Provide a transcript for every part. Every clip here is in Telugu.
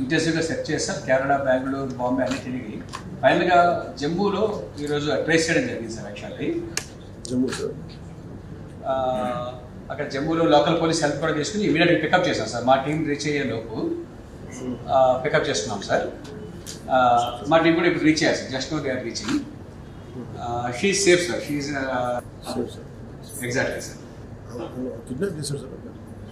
ఇంటెన్సివ్గా సెర్చ్ చేస్తారు కేరళ బెంగళూరు బాంబే అన్ని తిరిగి. ఫైనల్గా జమ్మూలో ఈరోజు ట్రేస్ చేయడం జరిగింది సార్ యాక్చువల్లీ. జమ్మూ సార్. అక్కడ జమ్మూలో లోకల్ పోలీస్ హెల్ప్ కూడా తీసుకుని ఇమీడియట్గా పికప్ చేశాం సార్. మా టీం రీచ్ అయ్యే లోపు పికప్ చేసుకున్నాం సార్. మా టీం కూడా ఇప్పుడు రీచ్ అయ్యారు sir just no they are reaching. She safe sir. She exactly sir.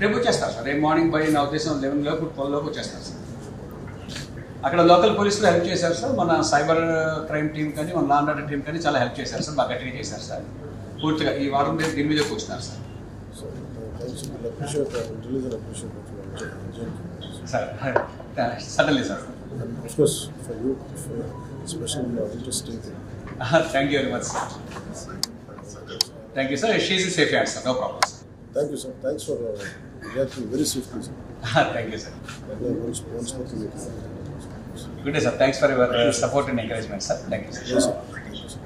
రేపు వచ్చేస్తారు సార్. రేపు మార్నింగ్ బై నా ఉద్దేశం లెవెన్ లోపు ట్వెల్వ్ లోపు వచ్చేస్తారు సార్. అక్కడ లోకల్ పోలీసులు హెల్ప్ చేశారు సార్. మన సైబర్ క్రైమ్ టీం కానీ మన లాండ్ ఆర్డర్ టీం కానీ చాలా హెల్ప్ చేశారు సార్. బాగా గట్టిగా చేశారు సార్. పూర్తిగా ఈ వారం రేపు దీని మీద కూర్చున్నారు sir. Sir suddenly sir. Of course, for you, for special uh, interesting thing. Thank you very much sir thank you sir she's safe add sir no problem sir Thank you, sir. Thanks for uh, reacting very swiftly, sir. Thank you, sir. Uh, Good day, sir. Thanks for your uh, support and encouragement, sir. Thank you, sir. Yes, sir.